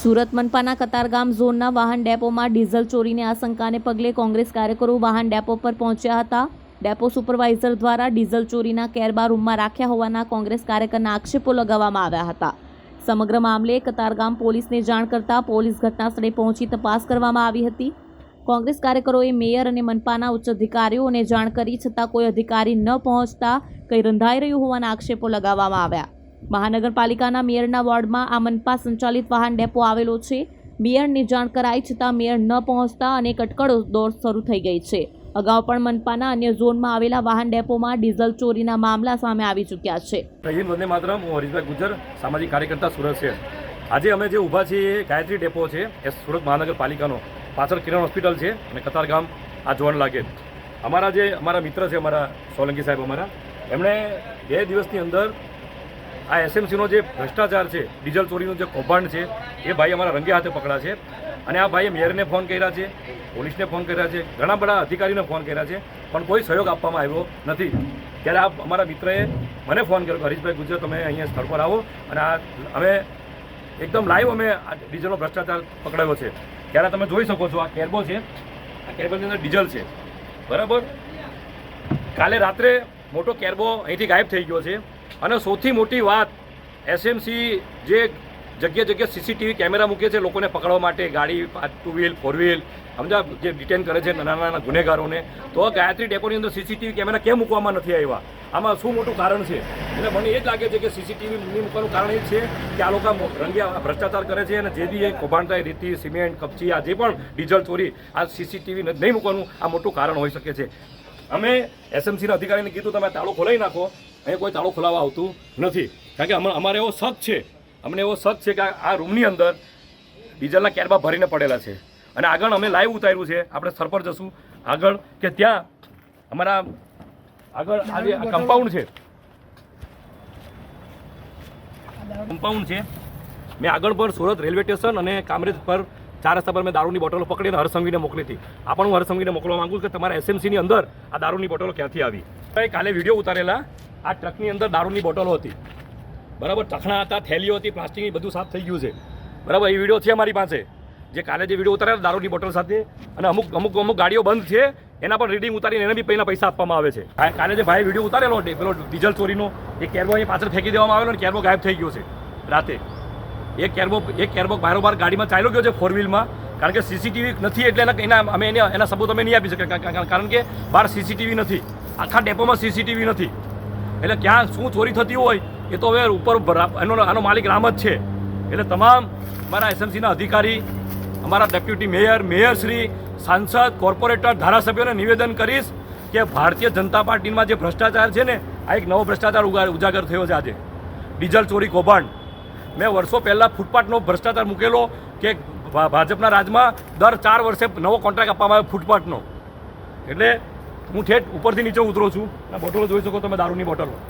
સુરત મનપાના કતારગામ ઝોનના વાહન ડેપોમાં ડીઝલ ચોરીની આશંકાને પગલે કોંગ્રેસ કાર્યકરો વાહન ડેપો પર પહોંચ્યા હતા. ડેપો સુપરવાઇઝર દ્વારા ડીઝલ ચોરીના કેરબા રૂમમાં રાખ્યા હોવાના કોંગ્રેસ કાર્યકરના આક્ષેપો લગાવવામાં આવ્યા હતા. સમગ્ર મામલે કતારગામ પોલીસને જાણ કરતા પોલીસ ઘટનાસ્થળે પહોંચી તપાસ કરવામાં આવી હતી. કોંગ્રેસ કાર્યકરોએ મેયર અને મનપાના ઉચ્ચ અધિકારીઓને જાણ કરી છતાં કોઈ અધિકારી ન પહોંચતા કંઈ રંધાઈ રહ્યું હોવાના આક્ષેપો લગાવવામાં આવ્યા. મહાનગરપાલિકાના મેયરના વોર્ડમાં આ મનપા સંચાલિત વાહન ડેપો આવેલો છે. મેયરની જાણ કરાઈ છતાં મેયર ન પહોંચતા અને અટકળો દોર શરૂ થઈ ગઈ છે. અગાઉ પણ મનપાના અન્ય ઝોનમાં આવેલા વાહન ડેપોમાં ડીઝલ ચોરીના મામલા સામે આવી ચૂક્યા છે. વંદે માતરમ. હું હરીશભાઈ ગુજર સામાજિક કાર્યકર્તા સુરત છે આજે અમે જે ઊભા છીએ એ ગાયત્રી ડેપો છે. એ સુરત મહાનગરપાલિકાનો પાછળ કિરણ હોસ્પિટલ છે અને કતારગામ આ જોવાનું લાગે. અમારા જે અમારા મિત્ર છે, અમારા સોલંકી સાહેબ અમારા, એમણે બે દિવસની અંદર આ એસએમસીનો જે ભ્રષ્ટાચાર છે, ડીઝલ ચોરીનું જે કૌભાંડ છે, એ ભાઈ અમારા રંગે હાથે પકડા છે. અને આ ભાઈએ મેયરને ફોન કર્યા છે, પોલીસને ફોન કર્યા છે, ઘણા બધા અધિકારીને ફોન કર્યા છે, પણ કોઈ સહયોગ આપવામાં આવ્યો નથી. ત્યારે આ અમારા મિત્રએ મને ફોન કર્યો હરીશભાઈ ગુજરાત તમે અહીંયા સ્થળ પર આવો. અને આ અમે એકદમ લાઈવ અમે આ ડીઝલનો ભ્રષ્ટાચાર પકડાયો છે. ત્યારે તમે જોઈ શકો છો, આ કેરબો છે, આ કેરબોની અંદર ડીઝલ છે. બરાબર? કાલે રાત્રે મોટો કેરબો અહીંથી ગાયબ થઈ ગયો છે. અને સૌથી મોટી વાત એસએમસી જે જગ્યા જગ્યા સીસીટીવી કેમેરા મૂકે છે લોકોને પકડવા માટે, ગાડી ટુ વ્હીલ ફોર વ્હીલ સમજા, જે ડિટેન કરે છે નાના નાના ગુનેગારોને. તો ગાયત્રી ડેપોની અંદર સીસીટીવી કેમેરા કેમ મૂકવામાં નથી આવ્યા? આમાં શું મોટું કારણ છે? એટલે મને એ જ લાગે છે કે સીસીટીવી મૂકવાનું કારણ એ છે કે આ લોકો રંગે ભ્રષ્ટાચાર કરે છે અને જે બી એ કૌભાંડતા રીતિ, સિમેન્ટ, કપચી, આ જે પણ ડીઝલ ચોરી, આ સીસીટીવી નહીં મૂકવાનું આ મોટું કારણ હોઈ શકે છે. અમે એસએમસીના અધિકારીને કીધું, તમે તાળો ખોલાવી નાખો. અહીંયા કોઈ તાળો ખોલાવવા આવતું નથી. કારણ કે અમા- અમારે એવો શક છે. અમને એવો શક છે કે આ- આ રૂમની અંદર ડીઝલના કેરબા ભરીને પડેલા છે. અને આગળ અમે લાઈવ ઉતાર્યું છે. આપણે સ્થળ પર જશું. આગળ કે ત્યાં અમારા, આગળ આ જે કમ્પાઉન્ડ છે. કમ્પાઉન્ડ છે. મેં આગળ પર સુરત રેલવે સ્ટેશન અને કામરેજ પર ચાર રસ્તા પર મેં દારૂની બોટલો પકડીને હરસંઘવીને મોકલી હતી. આ પણ હું હરસંઘવીને મોકલવા માંગુ છું કે તમારા એસએમસીની અંદર આ દારૂની બોટલો ક્યાંથી આવી? હવે કાલે વીડિયો ઉતારેલા. આ ટ્રકની અંદર દારૂની બોટલો હતી. બરાબર ટખણા હતા, થેલીઓ હતી, પ્લાસ્ટિકની બધું સાફ થઈ ગયું છે. બરાબર, એ વીડિયો છે અમારી પાસે. જે કાલે જે વીડિયો ઉતારેલા દારૂની બોટલ સાથે. અને અમુક અમુક અમુક ગાડીઓ બંધ છે. એના પણ રીડિંગ ઉતારીને એને બી પહેલાં પૈસા આપવામાં આવે છે. કાલે જે ભાઈ વીડિયો ઉતારેલો પેલો ડીઝલ ચોરીનો, એ કેરબો અહીં પાછળ ફેંકી દેવામાં આવેલો અને કેરબો ગાયબ થઈ ગયો છે. રાતે. એ કેરબો એ કેરબો બારોબાર ગાડીમાં ચાલ્યો ગયો છે ફોર વ્હીલમાં કારણ કે સીસીટીવી નથી એટલે એના અમે એને એના સબૂત અમે નહીં આપી શકીએ. કારણ કે બહાર સીસીટીવી નથી. આખા ડેપોમાં સીસીટીવી નથી. એટલે ક્યાં શું ચોરી થતી હોય એ તો હવે ઉપર એનો, આનો માલિક રામ જ છે. એટલે તમામ અમારા એસએમસીના અધિકારી, અમારા ડેપ્યુટી મેયર મેયરશ્રી સાંસદ, કોર્પોરેટર, ધારાસભ્યોને નિવેદન કરીશ કે ભારતીય જનતા પાર્ટીમાં જે ભ્રષ્ટાચાર છે ને, આ એક નવો ભ્રષ્ટાચાર ઉજાગર થયો છે આજે. ડીઝલ ચોરી કૌભાંડ. મેં વર્ષો પહેલાં ફૂટપાથનો ભ્રષ્ટાચાર મૂકેલો કે ભાજપના રાજમાં દર ચાર વર્ષે નવો કોન્ટ્રાક્ટ આપવામાં આવે ફૂટપાથનો. એટલે હું ઠેઠ ઉપરથી નીચે ઉતરો છું. આ બોટલો જોઈ શકો તમે દારૂની બોટલો.